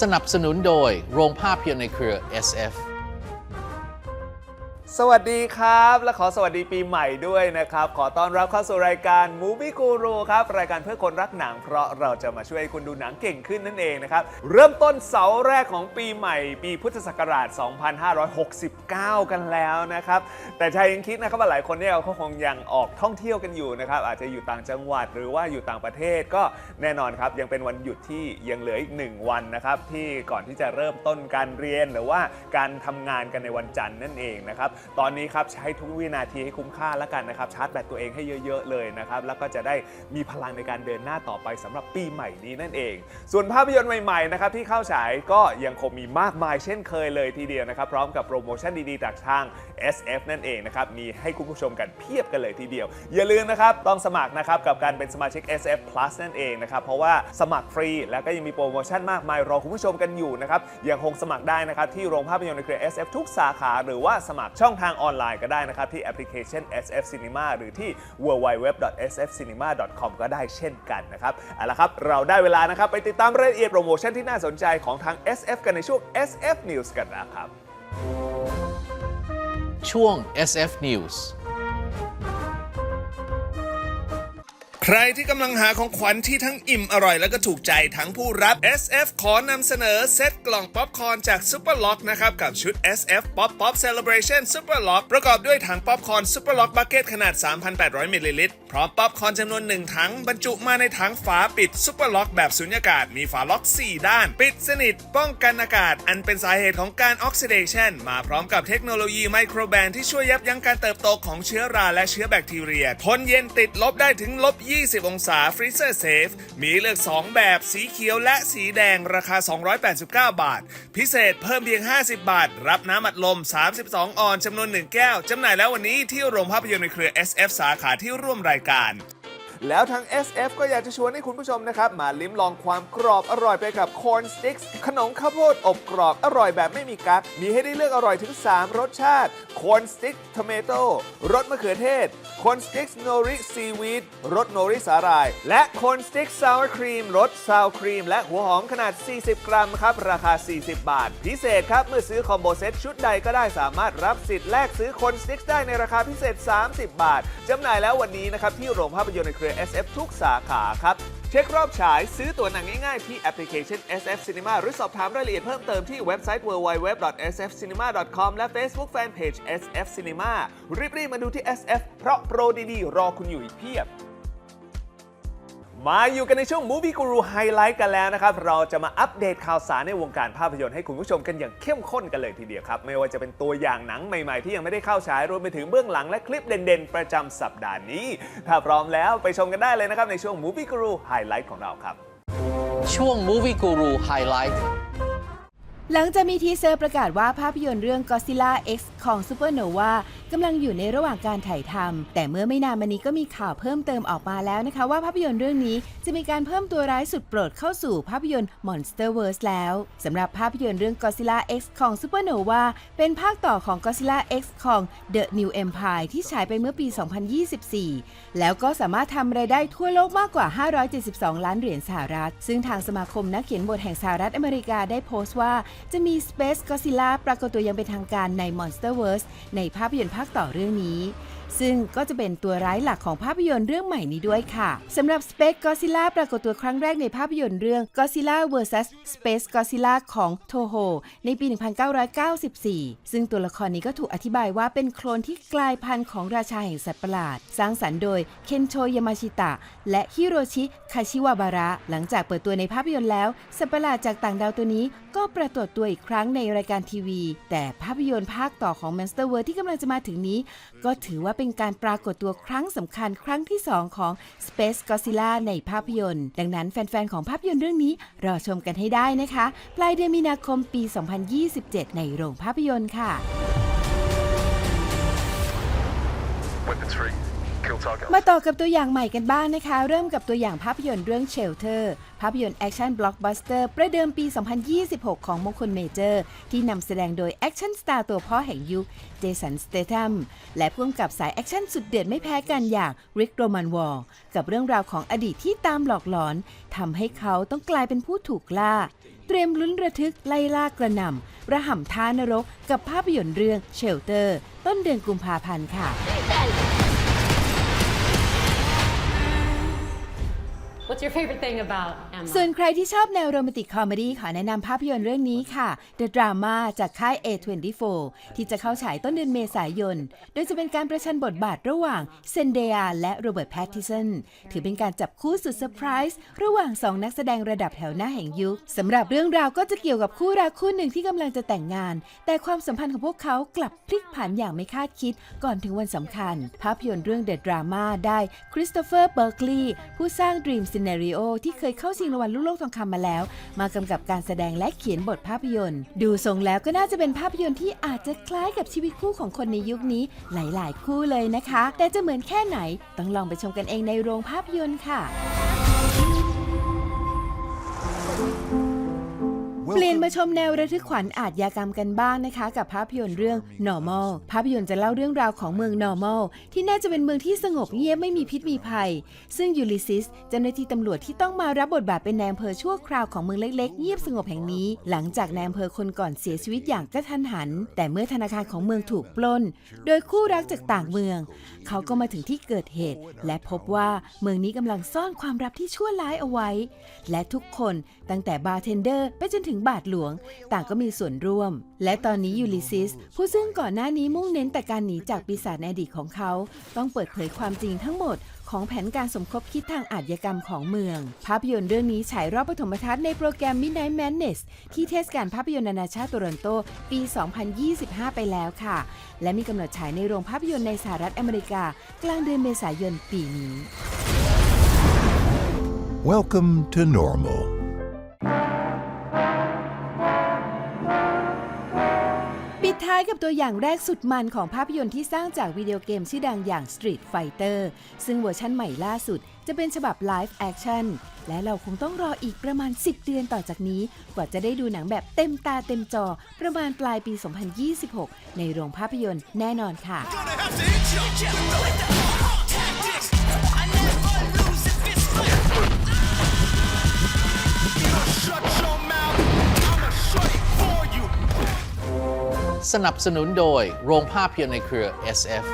สนับสนุนโดยโรงภาพยนตร์ในเครือ SF สวัสดีครับ และขอสวัสดีปีใหม่ด้วยนะครับ ขอต้อนรับเข้าสู่รายการ Movie Guru ครับ รายการเพื่อคนรักหนัง เพราะเราจะมาช่วยให้คุณดูหนังเก่งขึ้นนั่นเองนะครับ เริ่มต้นเสาร์แรกของปีใหม่ ปีพุทธศักราช 2569 กันแล้วนะครับ แต่ชายยังคิดนะครับว่าหลายคนเนี่ยเขาคงยังออกท่องเที่ยวกันอยู่นะครับ อาจจะอยู่ต่างจังหวัดหรือว่าอยู่ต่างประเทศก็แน่นอนครับยังเป็นวันหยุดที่ยังเหลืออีกหนึ่งวันนะครับที่ก่อนที่จะเริ่มต้นการเรียนหรือว่าการทำงานกันในวันจันทร์นั่นเองนะครับตอนนี้ครับใช้ทุกวินาทีให้คุ้มค่าแล้วกันนะครับชาร์จแบตตัวเองให้เยอะ ๆ เลยนะครับแล้วก็จะได้มีพลังในการเดินหน้าต่อไปสำหรับปีใหม่นี้นั่นเอง ส่วนภาพยนตร์ใหม่ๆนะครับที่เข้าฉายก็ยังคงมีมากมายเช่นเคยเลยทีเดียวนะครับพร้อมกับโปรโมชั่นดีๆจากทาง SF นั่นเองนะครับมีให้คุณผู้ชมกันเพียบกันเลยทีเดียว อย่าลืมนะครับต้องสมัครนะครับกับการเป็นสมาชิก SF Plus นั่นเองนะครับเพราะว่าสมัครฟรีแล้วก็ยังมีโปรโมชั่นมากมายรอคุณผู้ชมกันอยู่นะครับยังคงสมัครได้นะครับที่โรงภาพยนตร์ในเครือ SF ทุกสาขาหรือว่าสมัครช่องทางออนไลน์ก็ได้นะครับ ที่แอปพลิเคชัน SF Cinema หรือที่ www.sfcinema.com ก็ได้เช่นกันนะครับเอาละครับ เราได้เวลานะครับ ไปติดตามรายละเอียดโปรโมชั่นที่น่าสนใจของทาง SF กันในช่วง SF News กันนะครับ ช่วง SF News ใครที่กำลังหาของขวัญที่ทั้งอิ่มอร่อย และก็ถูกใจทั้งผู้รับ SF ขอนำเสนอเซตกล่องป๊อปคอร์นจาก Super Lock นะครับกับชุด SF Pop Pop Celebration Super Lock ประกอบด้วยถังป๊อปคอร์น Super Lock Bucket ขนาด 3,800มิลลิลิตร พร้อมป๊อปคอนจำนวน 1 ถัง บรรจุมาในถังฝาปิด Super Lock แบบสุญญากาศมีฝาล็อก 4 ด้าน ปิดสนิท ป้องกันอากาศ อันเป็นสาเหตุของการออกซิเดชันมาพร้อมกับเทคโนโลยีไมโครแบนที่ช่วยยับยั้งการเติบโตของเชื้อราและเชื้อแบคทีเรีย ทนเย็นติดลบได้ถึงลบ 20 องศาฟรีเซอร์เซฟมีเลือก 2 แบบสีเขียวและสีแดงราคา 289 บาท พิเศษเพิ่มเพียง 50 บาท รับน้ำอัดลม 32 ออนจำนวน 1 แก้วจำหน่ายแล้ววันนี้ที่โรงภาพยนตร์ในเครือ SF สาขาที่ร่วมรายการ แล้วทาง SF ก็อยากจะชวนให้คุณผู้ชมนะครับ มาลิ้มลองความกรอบอร่อยไปกับ Corn Sticks ขนมข้าวโพดอบกรอบอร่อยแบบไม่มีกั๊กมีให้ได้เลือกอร่อยถึง 3 รสชาติ Corn Stick Tomato รสมะเขือเทศ คนสติ๊กโนริซีวีดรสโนริสาหร่าย และคนสติ๊กซาวครีมรสซาวครีม และหัวหอมขนาด 40 กรัมครับ ราคา 40 บาท พิเศษครับ เมื่อซื้อคอมโบเซตชุดใดก็ได้สามารถรับสิทธิ์แลกซื้อคนสติ๊กได้ในราคาพิเศษ 30 บาทจำหน่ายแล้ววันนี้นะครับที่โรงภาพยนตร์ในเครือ SF ทุกสาขาครับ เช็ครอบฉายซื้อตั๋วหนังง่ายๆ ที่แอปพลิเคชัน SF Cinema หรือสอบถามรายละเอียดเพิ่มเติมที่เว็บไซต์ www.sfcinema.com และ Facebook Fanpage SF Cinema รีบๆมาดูที่ SF เพราะโปรดีๆ รอคุณอยู่อีกเพียบ มาอยู่กันในช่วง Movie Guru Highlight กันแล้วนะครับ เราจะมาอัปเดตข่าวสารในวงการภาพยนตร์ให้คุณผู้ชมกันอย่างเข้มข้นกันเลยทีเดียวครับ ไม่ว่าจะเป็นตัวอย่างหนังใหม่ๆ ที่ยังไม่ได้เข้าฉายรวมไปถึงเบื้องหลังและคลิปเด่นๆ ประจำสัปดาห์นี้ ถ้าพร้อมแล้วไปชมกันได้เลยนะครับในช่วง Movie Guru Highlight ของเราครับ ช่วง Movie Guru Highlight หลังจากมีทีเซอร์ประกาศว่าภาพยนตร์เรื่อง Godzilla X ของ Supernova กำลังอยู่ในระหว่างการถ่ายทำแต่เมื่อไม่นานมานี้ก็มีข่าวเพิ่มเติมออกมาแล้วนะคะ ว่าภาพยนตร์เรื่องนี้จะมีการเพิ่มตัวร้ายสุดโปรดเข้าสู่ภาพยนตร์ Monsterverse แล้วสำหรับภาพยนตร์เรื่อง Godzilla X ของ Supernova เป็นภาคต่อของ Godzilla X ของ The New Empire ที่ฉายไปเมื่อปี 2024 แล้วก็สามารถทำรายได้ทั่วโลกมากกว่า 572 ล้านเหรียญสหรัฐ ซึ่งทางสมาคมนักเขียนบทแห่งสหรัฐอเมริกาได้โพสต์ว่าจะมี Space Godzilla ปรากฏตัวยังเป็นทางการใน Monsterverse ในภาพยนตร์ภาคต่อเรื่องนี้ ซึ่งก็จะเป็นตัวร้ายหลักของภาพยนตร์เรื่องใหม่นี้ด้วยค่ะสำหรับ Space Godzilla ปรากฏตัวครั้งแรกในภาพยนตร์เรื่อง Godzilla vs Space Godzilla ของ Toho ในปี 1994 ซึ่งตัวละครนี้ก็ถูกอธิบายว่าเป็นโคลนที่กลายพันธุ์ของราชาแห่งสัตว์ประหลาด สร้างสรรค์โดยเคนโชยามาชิตะ และฮิโรชิคาชิวาบาระ หลังจากเปิดตัวในภาพยนตร์แล้ว สัตว์ประหลาดจากต่างดาวตัวนี้ก็ปรากฏตัวอีกครั้งในรายการทีวี แต่ภาพยนตร์ภาคต่อของ Monster World ที่กำลังจะมาถึงนี้ ก็ถือว่าเป็นการปรากฏตัวครั้งสำคัญครั้งที่ 2 ของ Space Godzilla ในภาพยนตร์ ดังนั้นแฟน ๆ ของภาพยนตร์เรื่องนี้รอชมกันให้ได้นะคะ ปลายเดือนมีนาคมปี 2027 ในโรงภาพยนตร์ค่ะ Weapons free. มาต่อกับตัวอย่างใหม่กันบ้างนะคะ เริ่มกับตัวอย่างภาพยนตร์เรื่อง Shelter ภาพยนตร์แอคชั่นบล็อกบัสเตอร์ประเดิมปี 2026 ของมงคลเมเจอร์ ที่นำแสดงโดยแอคชั่นสตาร์ตัวพ่อแห่งยุคเจสันสเตทัมและพ่วงกับสายแอคชั่นสุดเดือดไม่แพ้กันอย่างริกโรมันวอลกับเรื่องราวของอดีตที่ตามหลอกหลอนทำให้เขาต้องกลายเป็นผู้ถูกล่า เตรียมลุ้นระทึกไล่ล่ากระหน่ำระห่ำท้านรก กับภาพยนตร์เรื่องเชลเตอร์ ต้นเดือนกุมภาพันธ์ค่ะ What's your favorite thing about? ส่วนใครที่ชอบแนวโรแมนติกคอมเมดี้ขอแนะนำภาพยนตร์เรื่องนี้ค่ะ The Drama จากค่าย A24 ที่จะเข้าฉายต้นเดือนเมษายน โดยจะเป็นการประชันบทบาทระหว่างเซนเดียและโรเบิร์ตแพตติสันถือเป็นการจับคู่สุดเซอร์ไพรส์ระหว่างสองนักแสดงระดับแถวหน้าแห่งยุคสำหรับเรื่องราวก็จะเกี่ยวกับคู่รักคู่หนึ่งที่กำลังจะแต่งงาน แต่ความสัมพันธ์ของพวกเขากลับพลิกผันอย่างไม่คาดคิด ก่อนถึงวันสำคัญ ภาพยนตร์เรื่อง The Drama ได้คริสโตเฟอร์เบิร์กลีย์ผู้สร้าง Dream Scenario ที่เคยเข้าชิงรางวัลลูกโลกทองคำมาแล้ว มากำกับการแสดงและเขียนบทภาพยนตร์ ดูทรงแล้วก็น่าจะเป็นภาพยนตร์ที่อาจจะคล้ายกับชีวิตคู่ของคนในยุคนี้หลาย ๆ คู่เลยนะคะ แต่จะเหมือนแค่ไหนต้องลองไปชมกันเองในโรงภาพยนตร์ค่ะ เปลี่ยนมาชมแนวระทึกขวัญอาชญากรรมกันบ้างนะคะ กับภาพยนตร์เรื่อง Normal ภาพยนตร์จะเล่าเรื่องราวของเมือง Normal ที่น่าจะเป็นเมืองที่สงบเงียบไม่มีพิษมีภัย ซึ่งยูลิซิสเจ้าหน้าที่ตำรวจที่ต้องมารับบทบาทเป็นนายอำเภอชั่วคราวของเมืองเล็กๆ เงียบสงบแห่งนี้ หลังจากนายอำเภอคนก่อนเสียชีวิตอย่างกระทันหัน แต่เมื่อธนาคารของเมืองถูกปล้น โดยคู่รักจากต่างเมือง เขาก็มาถึงที่เกิดเหตุ และพบว่าเมืองนี้กำลังซ่อนความลับที่ชั่วร้ายเอาไว้ และทุกคนตั้งแต่บาร์เทนเดอร์ไปจนถึงบาทหลวง ต่างก็มีส่วนร่วม และตอนนี้ยูลิซิส ผู้ซึ่งก่อนหน้านี้มุ่งเน้นแต่การหนีจากปีศาจในอดีตของเขา ต้องเปิดเผยความจริงทั้งหมดของแผนการสมคบคิดทางอาชญากรรมของเมือง ภาพยนตร์เรื่องนี้ฉายรอบปฐมทัศน์ในโปรแกรม Midnight Madness ที่เทศกาลภาพยนตร์นานาชาติโตรอนโต ปี 2025 ไปแล้วค่ะ และมีกำหนดฉายในโรงภาพยนตร์ในสหรัฐอเมริกา กลางเดือนเมษายนปีนี้ Welcome to normal. ปิดท้ายกับตัวอย่างแรกสุดมันของภาพยนตร์ที่สร้างจากวิดีโอเกมชื่อดังอย่าง Street Fighter ซึ่งเวอร์ชั่นใหม่ล่าสุด จะเป็นฉบับ Live Action และเราคงต้องรออีกประมาณ 10 เดือนต่อจากนี้ กว่าจะได้ดูหนังแบบเต็มตาเต็มจอ ประมาณปลายปี 2026 ในโรงภาพยนตร์แน่นอนค่ะ สนับสนุนโดยโรงภาพยนตร์ในเครือ SF